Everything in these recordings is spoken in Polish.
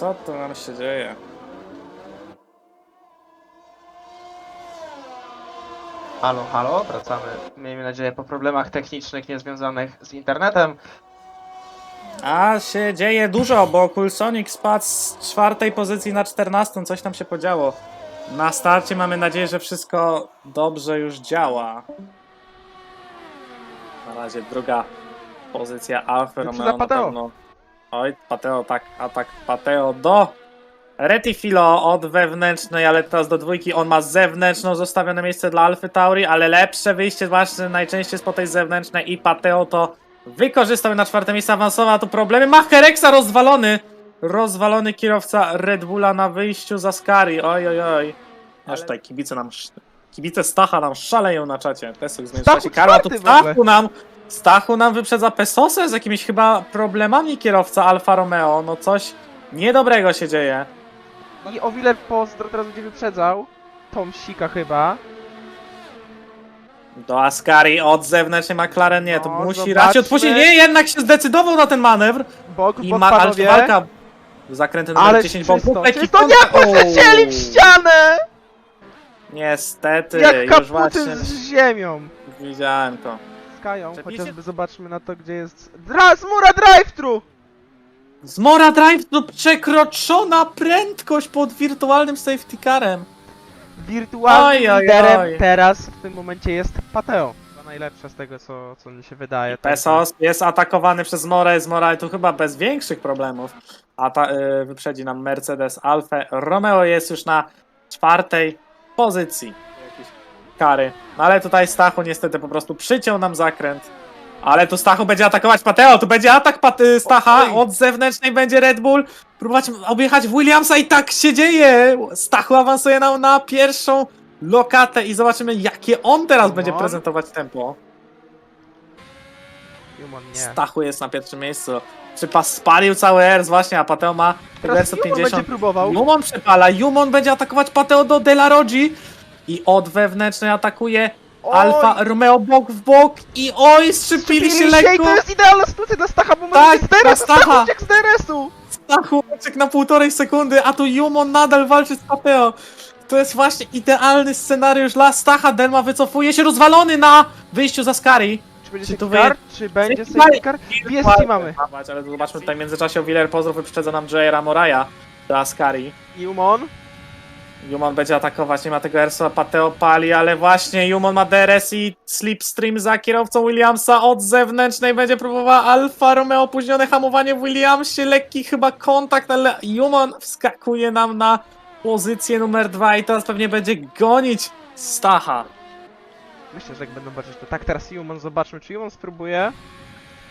co tu nam się dzieje? Halo, halo, wracamy. Miejmy nadzieję po problemach technicznych niezwiązanych z internetem. A się dzieje dużo, bo Coulsonic spadł z czwartej pozycji na czternastą, coś tam się podziało. Na starcie mamy nadzieję, że wszystko dobrze już działa. Na razie druga pozycja Alfa Romeo na pewno. Oj, Pateo, tak, atak Pateo do Retifilo od wewnętrznej, ale teraz do dwójki. On ma zewnętrzną zostawione miejsce dla Alfy Tauri, ale lepsze wyjście właśnie najczęściej z po tej zewnętrznej i Pateo to wykorzystał na czwarte miejsce awansował, a tu problemy. Ma rozwalony! Rozwalony kierowca Red Bulla na wyjściu za Skari. Oj, oj, oj. Aż tutaj kibice nam, kibice Stacha nam szaleją na czacie. Tesuk Stachu się Karła, tu. Stachu nam, Stachu nam wyprzedza Pesosę z jakimiś chyba problemami kierowca Alfa Romeo. No coś niedobrego się dzieje. I o wiele pozdro teraz będzie wyprzedzał. Tom Sika chyba. Do Ascari od zewnętrznej McLaren nie, to No, musi zobaczmy. raczej odpuścić. Nie, jednak się zdecydował na ten manewr. Bok, I bok ma ale panowie. walka. Zakręty numer Ale 10, bo czysto, Bubek i czysto, nie postrzeli w ścianę! Niestety, Jak już kaputy właśnie z ziemią. widziałem to. Skają, Przepisy- chociażby zobaczmy na to, gdzie jest... Dra, Zmura Drive-Thru! Zmora Drive to przekroczona prędkość pod wirtualnym safety carem. Wirtualnym Oj, liderem oj. teraz w tym momencie jest Pateo. Chyba najlepsze z tego, co, co mi się wydaje. Także- Pesos jest atakowany przez Zmorę, Zmora tu chyba bez większych problemów. A ta, y, wyprzedzi nam Mercedes Alfa. Romeo jest już na czwartej pozycji. Kary. No ale tutaj Stachu niestety po prostu przyciął nam zakręt. Ale tu Stachu będzie atakować Pateo, tu będzie atak Pat y, Stacha, od zewnętrznej będzie Red Bull. Próbować objechać Williamsa i tak się dzieje. Stachu awansuje nam na pierwszą lokatę i zobaczymy jakie on teraz będzie prezentować tempo. Stachu jest na pierwszym miejscu. Przypas spalił cały Ers właśnie, a Pateo ma tego Teraz Ersa Human będzie 50. próbował. Jumon przepala, Jumon będzie atakować Pateo do Delarogi i od wewnętrznej atakuje Oj! Alfa Romeo bok w bok i oj, strzypili się I lekko. to jest idealna sytuacja dla Stacha, bo Tak, mamy z dla Stacha. Stacha uciekł z DRS-u! Stachu uciekł na półtorej sekundy, a tu Jumon nadal walczy z Pateo. To jest właśnie idealny scenariusz dla Stacha. Delma wycofuje się rozwalony na wyjściu za Skari. Czy będzie Czy car? Czy będzie Safety car? I mamy. Ale zobaczmy tutaj w międzyczasie o Willer Pozdrów wyprzedza nam J.R. Moraja do Askari. Humon. Jumon będzie atakować, nie ma tego Ersa, Pateo pali, ale właśnie Jumon ma DRS i Slipstream za kierowcą Williamsa od zewnętrznej będzie próbowała Alfa Romeo, opóźnione hamowanie w Williamsie, lekki chyba kontakt, ale Jumon wskakuje nam na pozycję numer dwa i teraz pewnie będzie gonić Stacha. Myślę, że jak będą patrzeć to tak, teraz Humon, zobaczmy czy Humon spróbuje.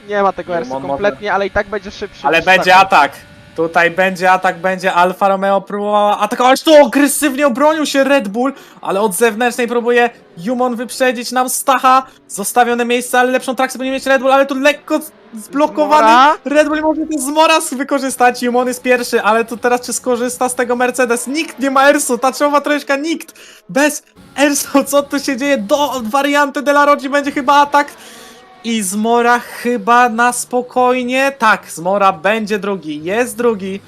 Nie ma tego Humon RS może- kompletnie, ale i tak będzie szybszy. Ale niż będzie atak. Tutaj będzie atak, będzie Alfa Romeo próbowała atakować. Tu agresywnie obronił się Red Bull, ale od zewnętrznej próbuje Jumon wyprzedzić nam Stacha. Zostawione miejsce, ale lepszą trakcję powinien mieć Red Bull, ale tu lekko zblokowany. Zmora. Red Bull może ten zmoraz wykorzystać. Jumon jest pierwszy, ale tu teraz czy skorzysta z tego Mercedes? Nikt nie ma Ersu, ta czołowa troszeczkę nikt. Bez Ersu, co tu się dzieje? Do warianty de la Rodzi będzie chyba atak. I Zmora chyba na spokojnie. Tak, Zmora będzie drugi, jest drugi.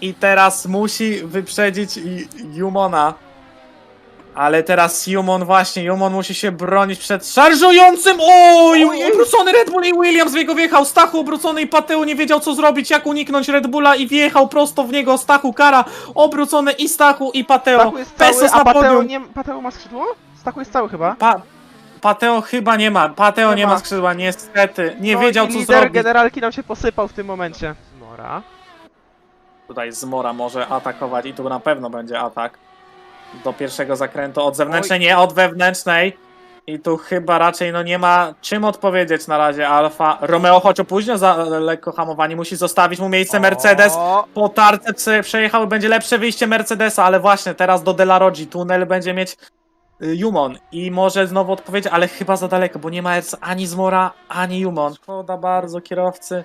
I teraz musi wyprzedzić Jumona. Ale teraz Jumon właśnie, Jumon musi się bronić przed szarżującym. Oj, Oj. obrócony Red Bull i Williams w niego wjechał. Stachu obrócony i Pateu nie wiedział co zrobić, jak uniknąć Red Bulla i wjechał prosto w niego. Stachu kara, obrócony i Stachu i Pateo. Stachu jest cały, Pesos a na Pateo, podium. nie, Pateo ma skrzydło? Stachu jest cały chyba. Pa Pateo chyba nie ma. Pateo nie, Nie ma ma. skrzydła, niestety. Nie No wiedział co lider zrobić. generalki nam się posypał w tym momencie. Zmora. Tutaj Zmora może atakować i tu na pewno będzie atak. Do pierwszego zakrętu od zewnętrznej, nie od wewnętrznej. I tu chyba raczej no nie ma czym odpowiedzieć na razie Alfa. Romeo choć opóźnia za lekko hamowanie, musi zostawić mu miejsce Mercedes. O, Po tarce prze- przejechał, będzie lepsze wyjście Mercedesa, ale właśnie teraz do Delarogi tunel będzie mieć Jumon i może znowu odpowiedzieć, ale chyba za daleko, bo nie ma ani Zmora, ani Jumon. Szkoda bardzo kierowcy.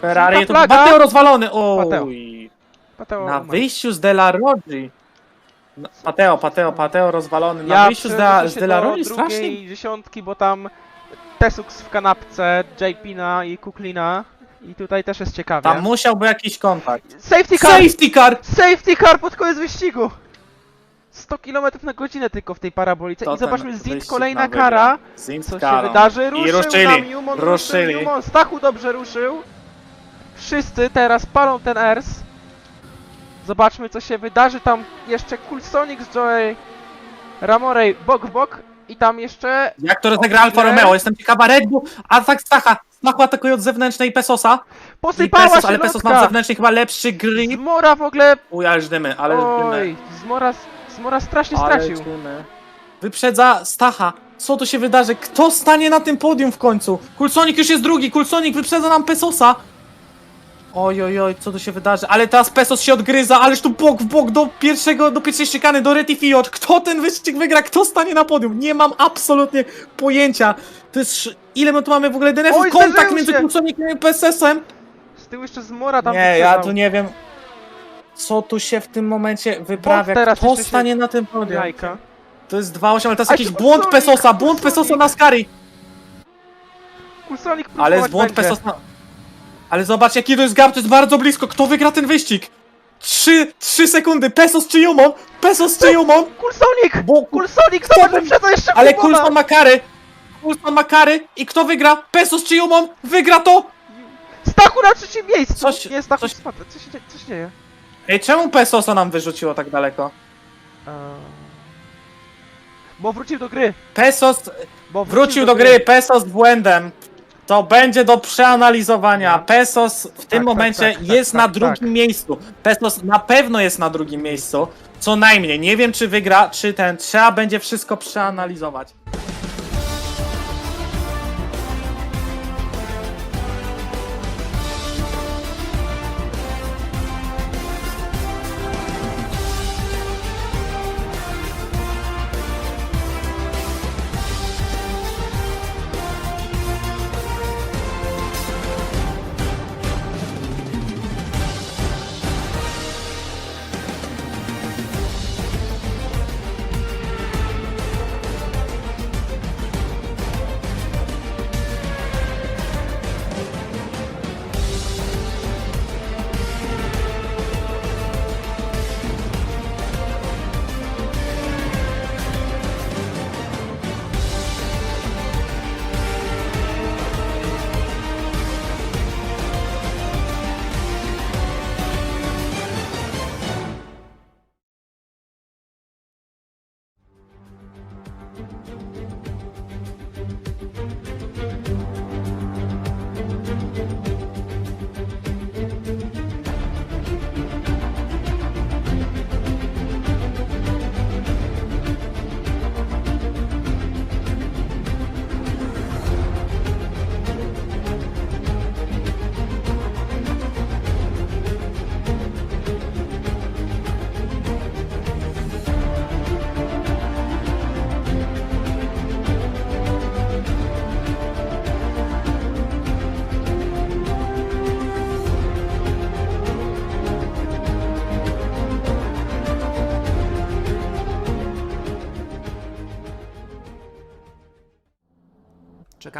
Ferrari, flaga. Mateo rozwalony, oj. Pateo Na wyjściu z Delarogi. No, Pateo, Pateo, Pateo rozwalony. Na Ja wyjściu z, De- z Delarogi do strasznie. dziesiątki, bo tam Tesux w kanapce, JPina i Kuklina. I tutaj też jest ciekawie. Tam musiałby jakiś kontakt. Safety car! Safety car! Safety car pod koniec wyścigu! 100 km na godzinę tylko w tej parabolice To i zobaczmy, ten Zint wyścig kolejna kara. Zint Co się karą. wydarzy? Ruszył I ruszyli, nam Newman, ruszyli. ruszył Newman. Stachu dobrze ruszył. Wszyscy teraz palą ten ERS. Zobaczmy co się wydarzy. Tam jeszcze Coulsonic z Joey Ramorej bok w bok. I tam jeszcze Jak to rozegra Alfa Okej. Romeo? Jestem ciekawa. Red Bull, atak Stacha. Stachu atakuje od zewnętrznej Pesosa. I posypała Pesos, się ale Pesos ma lotka. zewnętrzny chyba lepszy grip. Zmora w ogóle... Uj, ale dymy, ale dymy. Oj, Zmora, Zmora strasznie Ale stracił. Wyprzedza Stacha. Co tu się wydarzy? Kto stanie na tym podium w końcu? Kulsonik już jest drugi. Kulsonik wyprzedza nam Pesosa. Oj, oj, oj, co tu się wydarzy? Ale teraz Pesos się odgryza, ależ tu bok w bok do pierwszego, do pierwszej szykany, do Retifiot. Kto ten wyścig wygra? Kto stanie na podium? Nie mam absolutnie pojęcia. To jest... Ile my tu mamy w ogóle? Oj, Kontakt między. Kulsonikiem i Pesosem. Z tyłu jeszcze Zmora tam Nie, ja wyprzedzał. tu nie wiem, co tu się w tym momencie wyprawia. teraz Kto jeszcze się- stanie na tym podium? Jajka. To jest 2-8, ale to jest A jakiś błąd Kulsonik, Pesosa, błąd Kulsonik. Pesosa na Skari. Kulsonik Ale próbować jest błąd będzie. Pesosa. Ale zobacz jaki to jest gap, to jest bardzo blisko. Kto wygra ten wyścig? 3, 3 sekundy, Pesos czy Jumon? Pesos czy Jumon? Kulsonik! Bo, Kulsonik zobacz, wyprzedza jeszcze ale. Kulson ma kary. Kulson ma kary i kto wygra? Pesos czy Jumon? Wygra to! Stachu na trzecim miejscu! Coś- Nie, Stachu coś- spadł. Co się, co się dzieje? Ej, czemu Pesosa nam wyrzuciło tak daleko? Eee... Bo wrócił do gry. Pesos Bo Wrócił do gry Pesos z błędem. To będzie do przeanalizowania. Pesos w tym tak, momencie tak, tak, jest tak, na tak, drugim tak. miejscu. Pesos na pewno jest na drugim miejscu. Co najmniej. Nie wiem, czy wygra, czy ten. Trzeba będzie wszystko przeanalizować.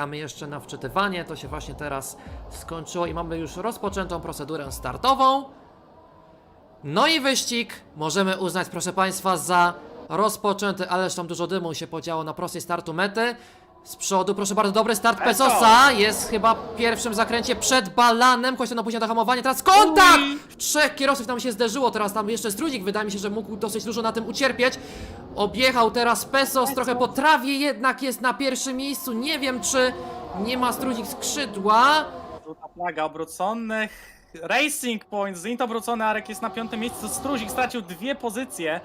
Czekamy jeszcze na wczytywanie, to się właśnie teraz skończyło i mamy już rozpoczętą procedurę startową. No i wyścig możemy uznać, proszę Państwa, za rozpoczęty, ależ tam dużo dymu się podziało na prostej startu mety. Z przodu, proszę bardzo, dobry start Pesosa. Jest chyba w pierwszym zakręcie przed balanem. Kościół na później do hamowania. Teraz kontakt! Trzech kierowców tam się zderzyło. Teraz tam jeszcze Strudzik wydaje mi się, że mógł dosyć dużo na tym ucierpieć. Objechał teraz Pesos trochę po trawie, jednak jest na pierwszym miejscu. Nie wiem, czy nie ma Strudzik skrzydła. Żółta plaga obróconych. Racing Point, Zint obrócony, Arek jest na piątym miejscu. Struzik stracił dwie pozycje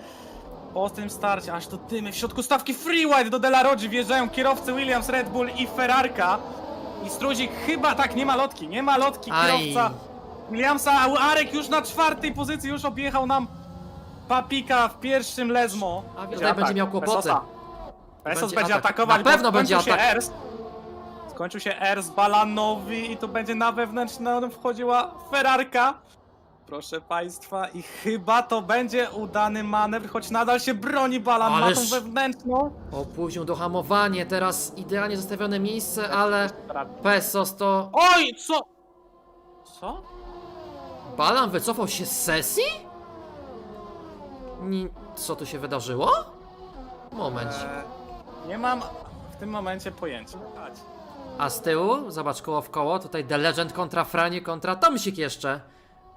po tym starcie. Aż to dymy w środku stawki Freeride do Delarodzi wjeżdżają kierowcy Williams, Red Bull i Ferrarka. I Struzik chyba tak, nie ma lotki, nie ma lotki. Aj. Kierowca Williamsa, a Arek już na czwartej pozycji, już objechał nam Papika w pierwszym Lesmo. A tutaj będzie miał kłopoty. Pesosa. Pesos Będzie będzie, atak. atakować, Na pewno bo będzie skończył się atak. Ers. Skończył się Ers Balanowi i to będzie na wewnętrzną wchodziła Ferrarka. Proszę państwa, i chyba to będzie udany manewr, choć nadal się broni Balan, ma tą Ależ- wewnętrzną. Opóźnił dohamowanie, teraz idealnie zostawione miejsce, ale Pesos to... Oj, co? Co? Balan wycofał się z sesji? Ni co tu się wydarzyło? Moment. Eee, nie mam w tym momencie pojęcia. Chodź. A z tyłu, zobacz koło w koło, tutaj The Legend kontra Franie kontra Tomsik jeszcze.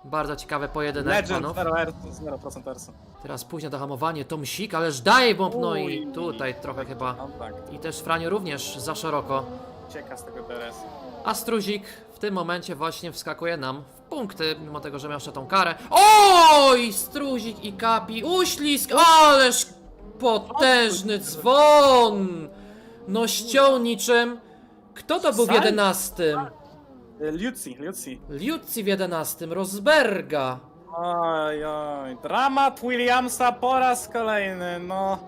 Bardzo ciekawy pojedynek Legend, panów. 0 R, 0% Ersu. Teraz później dohamowanie Tomsik, ależ daje bomb, no i Uj. tutaj trochę chyba. No tak, I też Franiu również za szeroko. ucieka z tego DRS. A Struzik w tym momencie właśnie wskakuje nam w punkty, mimo tego, że miał jeszcze tą karę. Oj! Struzik i Kapi, uślizg, ależ potężny dzwon! No ściął niczym. Kto to był w jedenastym? Lucy, Lucy. Liutzi w jedenastym, Rosberga. Oj, oj. Dramat Williamsa po raz kolejny, no.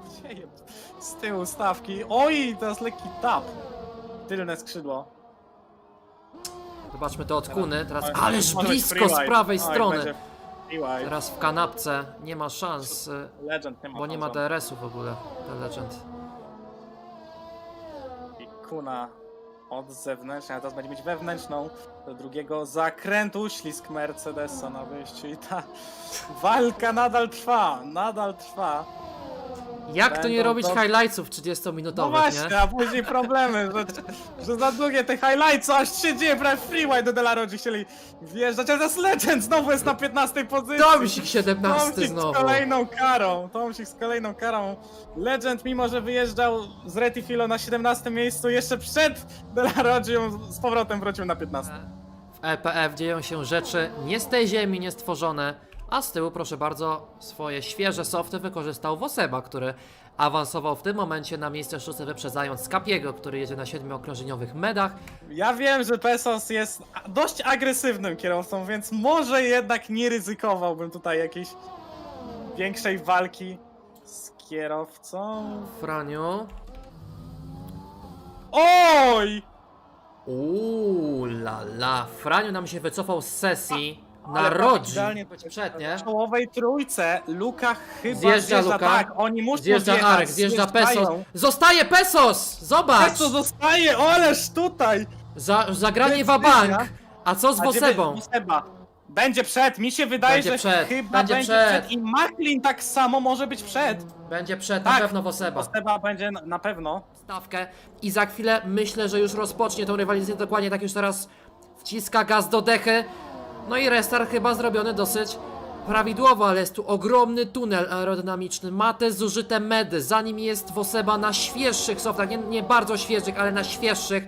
Z tyłu stawki. Oj, teraz lekki tap. Tylne skrzydło. Zobaczmy to od Kuny, teraz ależ blisko z prawej Oj, strony. Teraz w kanapce, nie ma szans, y, Legend nie ma bo nie ma. DRS-u w ogóle, ten Legend. I Kuna od zewnętrznej, a teraz będzie mieć wewnętrzną do drugiego zakrętu, ślisk Mercedesa na wyjściu i ta walka nadal trwa, nadal trwa. Jak to nie Będą robić to- highlightsów No 30-minutowych, właśnie, nie? a później problemy, że, że za długie te highlights, aż się dzieje, prawie freeway do Delarodzi chcieli wjeżdżać, ale teraz Legend znowu jest na 15 pozycji. Tomsik 17 Tomsik z znowu. kolejną karą, Tomsik z kolejną karą. Legend, mimo że wyjeżdżał z Retifilo na 17 miejscu, jeszcze przed Delarodzią z powrotem wrócił na 15. W EPF dzieją się rzeczy nie z tej ziemi, nie stworzone, a z tyłu, proszę bardzo, swoje świeże softy wykorzystał Woseba, który awansował w tym momencie na miejsce szóste, wyprzedzając Kapiego, który jedzie na siedmiookrążeniowych medach. Ja wiem, że Pesos jest dość agresywnym kierowcą, więc może jednak nie ryzykowałbym tutaj jakiejś większej walki z kierowcą. Franiu. Oj! Uuu, la la. Franiu nam się wycofał z sesji. Idealnie Być przed, nie? W czołowej trójce Luka chyba Zjeżdża zjeżdża, Luka. tak, oni muszą Zjeżdża zjechać, Arek, zjeżdża zjeżdżają. Pesos. Zostaje Pesos! Zobacz! Pesos zostaje, ależ tutaj! Za, zagranie wabank. A co z A gdzie Wosebą? Woseba. Będzie przed, mi się wydaje, Będzie że przed, chyba będzie będzie, przed. przed. i Macklin tak samo może być przed. Będzie przed, na Tak. pewno Woseba. Woseba będzie na, na pewno. stawkę i za chwilę myślę, że już rozpocznie tą rywalizację dokładnie tak już teraz wciska gaz do dechy. No i restart chyba zrobiony dosyć prawidłowo, ale jest tu ogromny tunel aerodynamiczny, ma te zużyte medy, za nim jest Woseba na świeższych softach, nie, nie bardzo świeżych, ale na świeższych.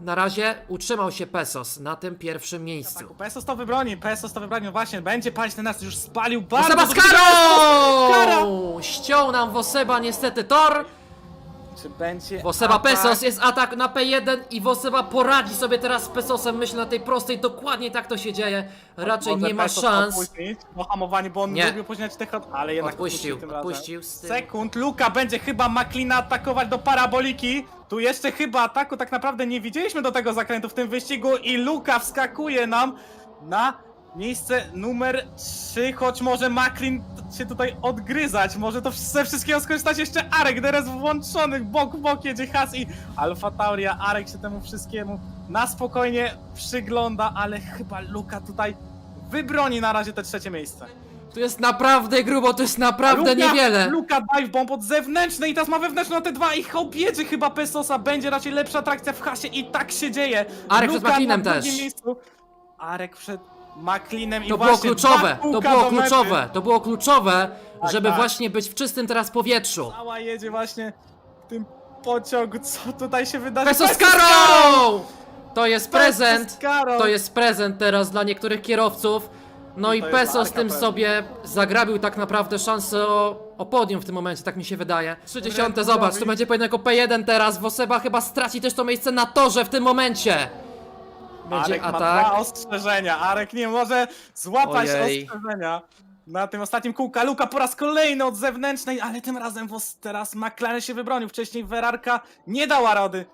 Na razie utrzymał się Pesos na tym pierwszym miejscu. Tak, Pesos to wybroni, Pesos to wybroni, no właśnie, będzie palić ten nas, już spalił bardzo Woseba z karą! Ściął nam Woseba niestety tor. Czy będzie Woseba atak? Pesos, jest atak na P1 i Woseba poradzi sobie teraz z Pesosem, myślę na tej prostej, dokładnie tak to się dzieje. Raczej Może nie ma Pesos szans. Opóźnić, bo hamowanie, bo on Nie. lubił opóźniać te hot, ale jednak Odpuścił, tym odpuścił z tym. Sekund, Luka będzie chyba Maklina atakować do paraboliki. Tu jeszcze chyba ataku tak naprawdę nie widzieliśmy do tego zakrętu w tym wyścigu i Luka wskakuje nam na miejsce numer 3, choć może Maklin się tutaj odgryzać, może to ze wszystkiego skorzystać jeszcze Arek, teraz włączony, bok w bok jedzie Has i Alfa Tauria, Arek się temu wszystkiemu na spokojnie przygląda, ale chyba Luka tutaj wybroni na razie te trzecie miejsce. Tu jest naprawdę grubo, to jest naprawdę Luka, niewiele. Luka dive bomb od zewnętrznej i teraz ma wewnętrzną te dwa i objedzie chyba Pesosa. Będzie raczej lepsza atrakcja w hasie i tak się dzieje. Arek Luka przed drugim też. Miejscu. Arek przed I To było właśnie kluczowe, dwa to kółka było do mety. kluczowe, to było kluczowe, żeby tak. właśnie być w czystym teraz powietrzu. Cała jedzie właśnie w tym pociągu. Co tutaj się wydarzy? Pesos z karą! To jest prezent. karą! To jest prezent teraz dla niektórych kierowców. No i To jest Peso z tym prezent. sobie zagrabił tak naprawdę szansę o, o podium w tym momencie, tak mi się wydaje. 30, Red zobacz, to będzie pojedynek o P1 teraz. Woseba chyba straci też to miejsce na torze w tym momencie. Będzie Arek ma atak. dwa ostrzeżenia. Arek nie może złapać Ojej. ostrzeżenia. Na tym ostatnim kółka Luka po raz kolejny od zewnętrznej, ale tym razem wos- teraz McLaren się wybronił. Wcześniej Werarka nie dała rady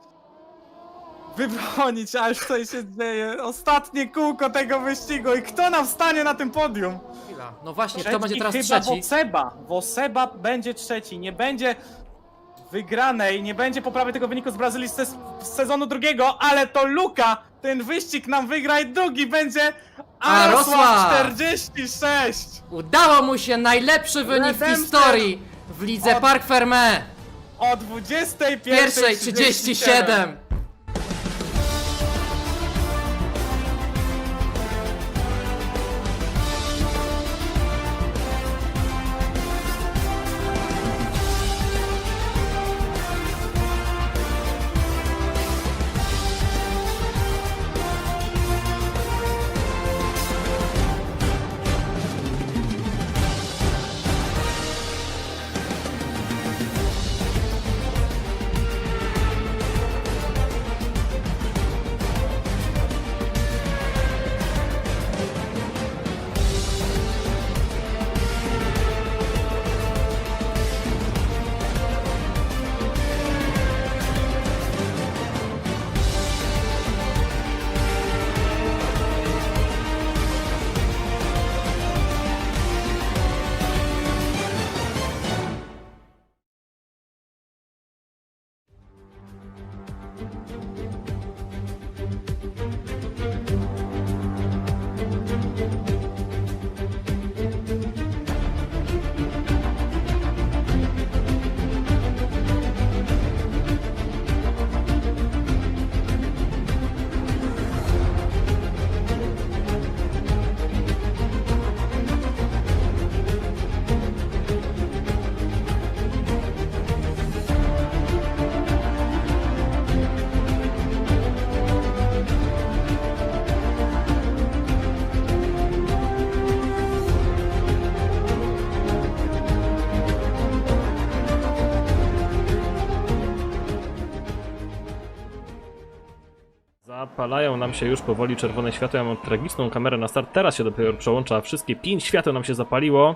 wybronić, ale co się dzieje. Ostatnie kółko tego wyścigu i kto nam stanie na tym podium? Chwila. No właśnie, kto będzie teraz chyba trzeci? Woseba. Woseba będzie trzeci. Nie będzie wygranej, nie będzie poprawy tego wyniku z Brazylii z, z sezonu drugiego, ale to Luka ten wyścig nam wygra i drugi będzie Arosław! Arosław 46! Udało mu się najlepszy wynik w Redemption! historii w lidze Od- Park Fermé. O 21.37 Pierwszej 37. Zapalają nam się już powoli czerwone światła. Ja mam tragiczną kamerę na start. Teraz się dopiero przełącza. Wszystkie pięć świateł nam się zapaliło.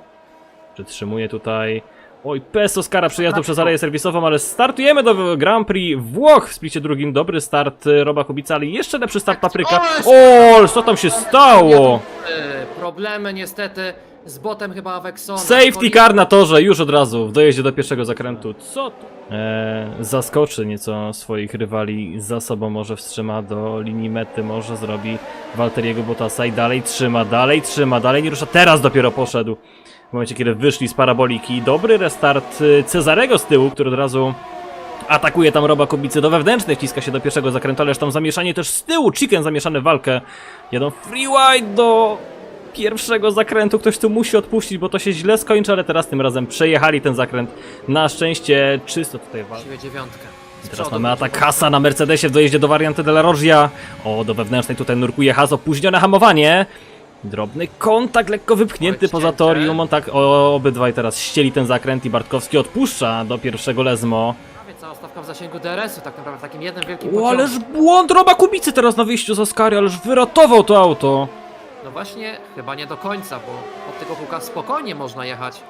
Przytrzymuję tutaj. Oj, PES Oscara przejazdu przez aleję serwisową, ale startujemy do Grand Prix Włoch w splicie drugim. Dobry start y, Roba Kubica, ale jeszcze lepszy start Papryka. O, co tam się stało? Problemy niestety z botem chyba Avexona. Safety car na torze, już od razu, w dojeździe do pierwszego zakrętu. Co tu? Eee, zaskoczy nieco swoich rywali za sobą, może wstrzyma do linii mety, może zrobi Walteriego Bottasa i dalej trzyma, dalej trzyma, dalej nie rusza, teraz dopiero poszedł. W momencie, kiedy wyszli z paraboliki, dobry restart y, Cezarego z tyłu, który od razu atakuje tam Roba Kubicy do wewnętrznej, wciska się do pierwszego zakrętu, ależ tam zamieszanie też z tyłu, Chicken zamieszany w walkę. Jadą free wide do pierwszego zakrętu, ktoś tu musi odpuścić, bo to się źle skończy, ale teraz tym razem przejechali ten zakręt. Na szczęście czysto tutaj. Właściwie dziewiątkę. Z Teraz przodu mamy będzie atak Hasa na Mercedesie w dojeździe do warianty de la Roggia. O, do wewnętrznej tutaj nurkuje Has, opóźnione hamowanie. Drobny kontakt, lekko wypchnięty poza ścięte. torium. On tak, o, obydwaj teraz ścieli ten zakręt i Bartkowski odpuszcza do pierwszego. Prawie cała stawka w zasięgu DRS-u, tak naprawdę w takim jednym wielkim O, pociągu. ależ błąd Roba Kubicy teraz na wyjściu z Oscari, ależ wyratował to auto. No właśnie, chyba nie do końca, bo od tego kółka spokojnie można jechać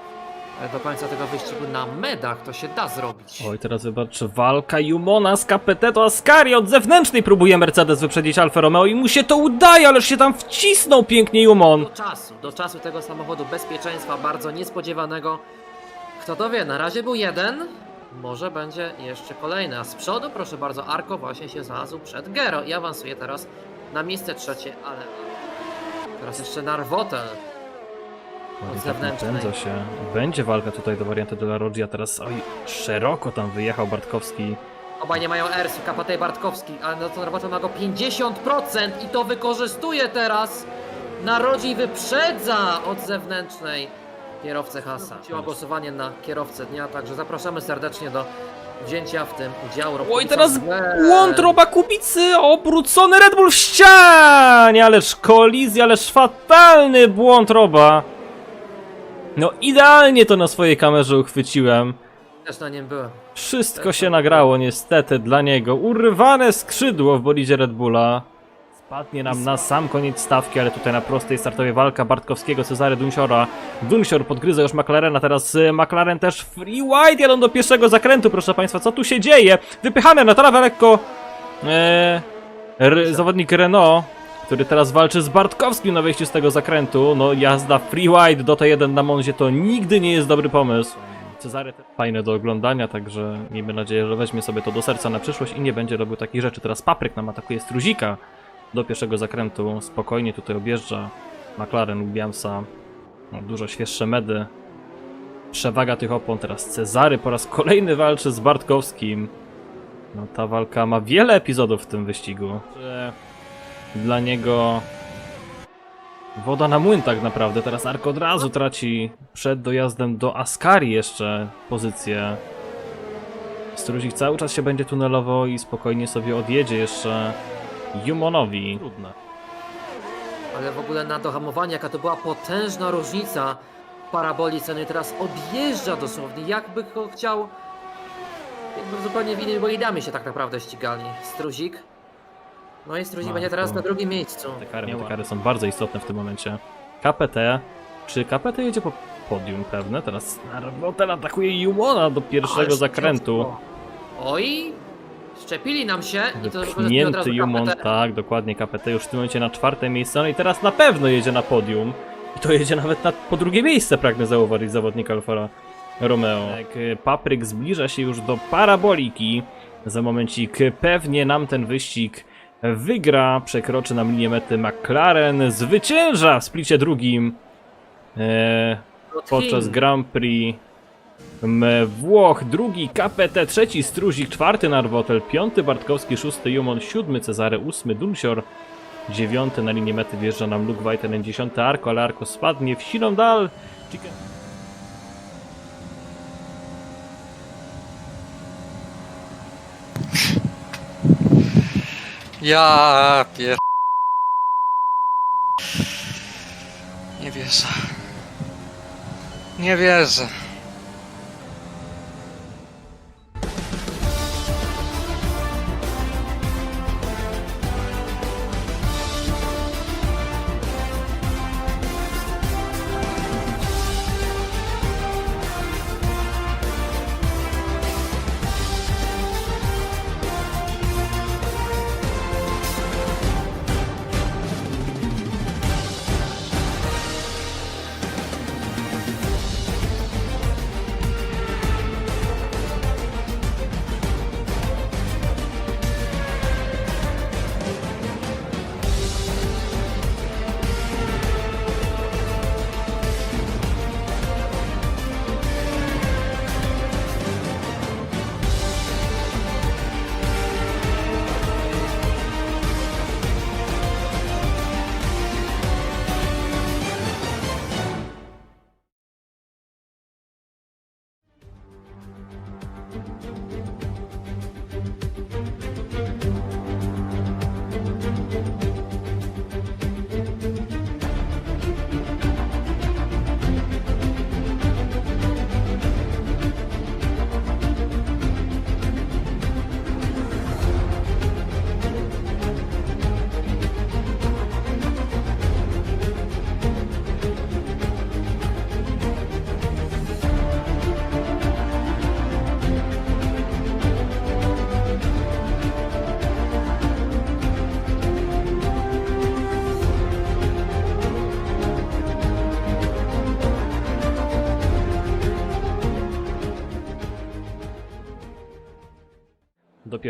e, do końca tego wyścigu na medach, to się da zrobić. Oj, teraz wybacz, walka Jumona z KPT to Ascari od zewnętrznej próbuje Mercedes wyprzedzić Alfa Romeo i mu się to udaje, ależ się tam wcisnął pięknie Jumon. Do czasu, do czasu tego samochodu bezpieczeństwa bardzo niespodziewanego. Kto to wie, na razie był jeden, może będzie jeszcze kolejny, a z przodu proszę bardzo, Arko właśnie się znalazł przed Gero i awansuje teraz na miejsce trzecie, ale... Teraz jeszcze Narwotel. Od tak zewnętrznej. się. Będzie walka tutaj do warianty de la Roggia, teraz oj, szeroko tam wyjechał Bartkowski. Obaj nie mają Ersu, Kapata i Bartkowski, ale no to Narwotel ma go 50% i to wykorzystuje teraz. Narodzi wyprzedza od zewnętrznej kierowcę Hasa. Siła głosowanie na kierowcę dnia, także zapraszamy serdecznie do wzięcia w tym udziału. Oj, teraz Złe. błąd Roba Kubicy, obrócony Red Bull w ścianie, ależ kolizja, ależ fatalny błąd Roba. No idealnie to na swojej kamerze uchwyciłem. Też na nim byłem. Wszystko się nagrało niestety dla niego. Urwane skrzydło w bolidzie Red Bulla. Spadnie nam na sam koniec stawki, ale tutaj na prostej startowej walka Bartkowskiego, Cezary Dunsiora. Dunsior podgryza już McLarena, teraz y, McLaren też free wide jadą do pierwszego zakrętu, proszę Państwa. Co tu się dzieje? Wypychamy na trawę lekko e, r, zawodnik Renault, który teraz walczy z Bartkowskim na wejściu z tego zakrętu. No jazda free wide do T1 na Monzie to nigdy nie jest dobry pomysł. Cezary fajne do oglądania, także miejmy nadzieję, że weźmie sobie to do serca na przyszłość i nie będzie robił takich rzeczy. Teraz Papryk nam atakuje Struzika. Do pierwszego zakrętu. Spokojnie tutaj objeżdża McLaren Williamsa. No, dużo świeższe medy. Przewaga tych opon. Teraz Cezary po raz kolejny walczy z Bartkowskim. No ta walka ma wiele epizodów w tym wyścigu. Dla niego woda na młyn tak naprawdę. Teraz Arko od razu traci przed dojazdem do Askari jeszcze pozycję. Struzik cały czas się będzie tunelował i spokojnie sobie odjedzie jeszcze Jumonowi. Trudne. Ale w ogóle na dohamowanie, jaka to była potężna różnica paraboli ceny, teraz odjeżdża dosłownie, jakby go chciał, jakby zupełnie w innymi bolidami się tak naprawdę ścigali. Struzik. No i Struzik No, będzie teraz to- na drugim miejscu. Te kary, te kary są bardzo istotne w tym momencie. KPT. Czy KPT jedzie po podium pewne? Teraz Narwotel atakuje Jumona do pierwszego Ależ zakrętu. ciotko. Oj, szczepili nam się i to od Wypchnięty razu Jumon, KPT. tak, dokładnie KPT już w tym momencie na czwarte miejsce, no i teraz na pewno jedzie na podium. I to jedzie nawet na, po drugie miejsce, pragnę zauważyć zawodnik Alfa Romeo. Jak y, Papryk zbliża się już do paraboliki, za momencik pewnie nam ten wyścig wygra, przekroczy nam linię mety McLaren, zwycięża w splicie drugim e, podczas. Grand Prix Włoch, drugi KPT, trzeci Struzik, czwarty Narwotel, piąty Bartkowski, szósty Jumon, siódmy Cezary, ósmy Dulsior, dziewiąty na linię mety wjeżdża nam Luke Weitelen, dziesiąty Arko, ale Arko spadnie w silą dal. Chicken... Ja pier... Nie wierzę. Nie wierzę.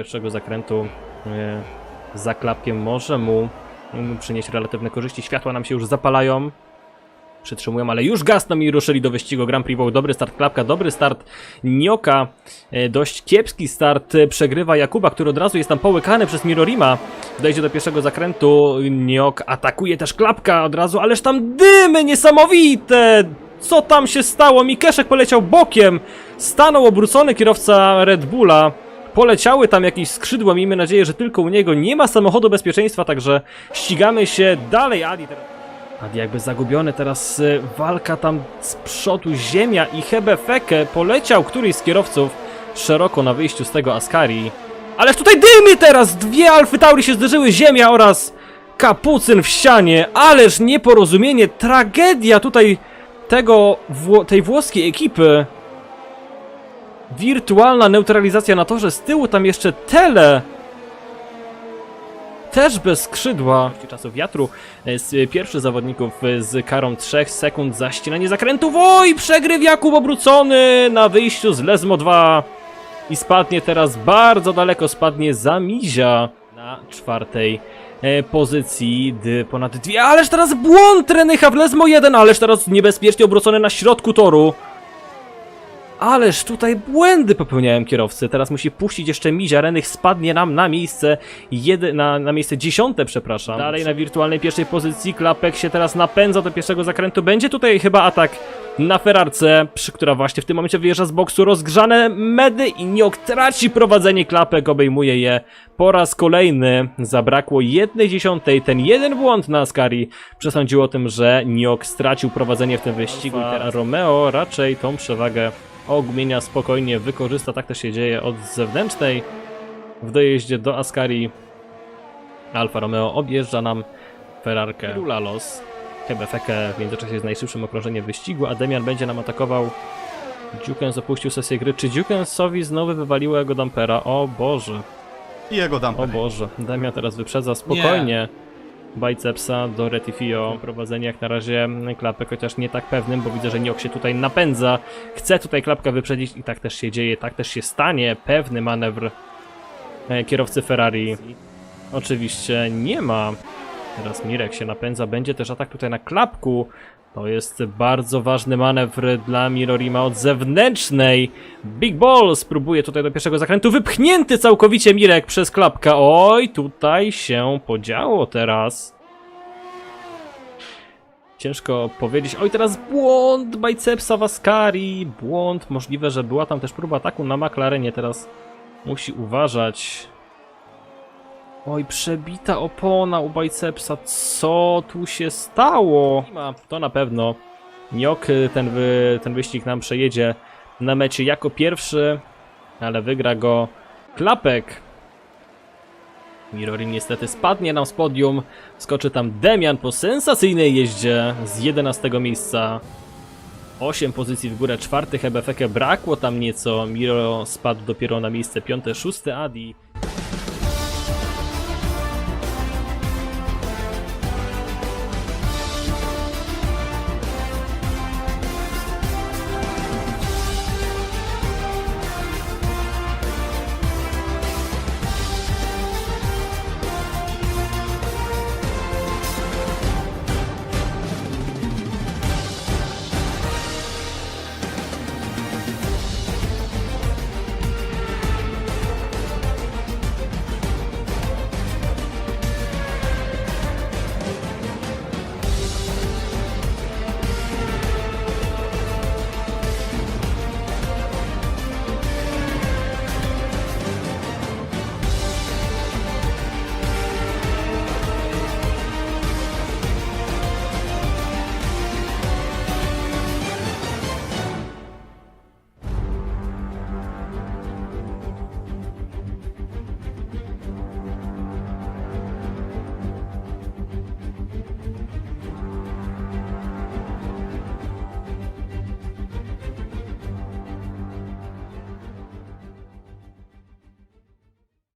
Pierwszego zakrętu e, za klapkiem może mu przynieść relatywne korzyści. Światła nam się już zapalają. Przytrzymują, ale już gasną i ruszyli do wyścigu Grand Prix. Był dobry start klapka, dobry start Nioka. E, Dość kiepski start e, przegrywa Jakuba, który od razu jest tam połykany przez Mirorima. Dojdzie do pierwszego zakrętu. Niok atakuje też klapka od razu, ależ tam dymy niesamowite! Co tam się stało? Mikeszek poleciał bokiem. Stanął obrócony kierowca Red Bulla. Poleciały tam jakieś skrzydła, miejmy nadzieję, że tylko u niego nie ma samochodu bezpieczeństwa, także ścigamy się dalej. Adi. Adi jakby zagubiony, teraz y, walka tam z przodu, ziemia i Hebefeke poleciał któryś z kierowców szeroko na wyjściu z tego Askari. Ależ tutaj dymy teraz! Dwie Alfy Tauri się zderzyły, ziemia oraz kapucyn w ścianie. Ależ nieporozumienie, tragedia tutaj tego, tej włoskiej ekipy. Wirtualna neutralizacja na torze, z tyłu tam jeszcze tele. Też bez skrzydła. Czasu wiatru jest pierwszy zawodników e, z karą 3 sekund za ścinanie zakrętów. Oj, przegryw Jakub obrócony na wyjściu z Lesmo 2. I spadnie teraz bardzo daleko, spadnie za Mizia. Na czwartej e, pozycji, ponad dwie, ależ teraz błąd Renycha w Lesmo 1, ależ teraz niebezpiecznie obrócony na środku toru. Ależ tutaj błędy popełniałem kierowcy. Teraz musi puścić jeszcze Mizia. Rennych spadnie nam na miejsce jedy, na, na miejsce dziesiąte, przepraszam. Dalej na wirtualnej pierwszej pozycji. Klapek się teraz napędza do pierwszego zakrętu. Będzie tutaj chyba atak na Ferrarce, przy która właśnie w tym momencie wyjeżdża z boksu. Rozgrzane medy i Niok traci prowadzenie. Klapek obejmuje je po raz kolejny. Zabrakło jednej dziesiątej. Ten jeden błąd na Ascari przesądził o tym, że Niok stracił prowadzenie w tym wyścigu. Teraz Romeo raczej tą przewagę ogumienia spokojnie wykorzysta. Tak też się dzieje od zewnętrznej. W dojeździe do Ascari Alfa Romeo objeżdża nam Ferrarkę Rulalos. Hebefeke w międzyczasie jest najszybszym okrążeniem wyścigu, a Demian będzie nam atakował. Dziukens opuścił sesję gry. Czy Dziukensowi znowu wywaliło jego dampera? O Boże, I jego damper. o Boże. Demian teraz wyprzedza spokojnie. Bicepsa do Retifio. Prowadzenie jak na razie klapek, chociaż nie tak pewnym, bo widzę, że Niok się tutaj napędza. Chce tutaj klapka wyprzedzić i tak też się dzieje, tak też się stanie. Pewny manewr e, kierowcy Ferrari. Oczywiście nie ma. Teraz Mirek się napędza, będzie też atak tutaj na klapku. To jest bardzo ważny manewr dla Mirorima od zewnętrznej. Big Ball spróbuje tutaj do pierwszego zakrętu. Wypchnięty całkowicie Mirek przez klapka. Oj, tutaj się podziało teraz. Ciężko powiedzieć. Oj, teraz błąd bicepsa Waskari. Błąd. Możliwe, że była tam też próba ataku na McLarenie. Teraz musi uważać. Oj, przebita opona u bicepsa. Co tu się stało? To na pewno. Niok y, ten, wy, ten wyścig nam przejedzie na mecie jako pierwszy, ale wygra go Klapek. Mirorim niestety spadnie nam z podium. Skoczy tam Demian po sensacyjnej jeździe z 11 miejsca. 8 pozycji w górę, czwarty Hebefeke brakło tam nieco. Miro spadł dopiero na miejsce piąte, szóste Adi.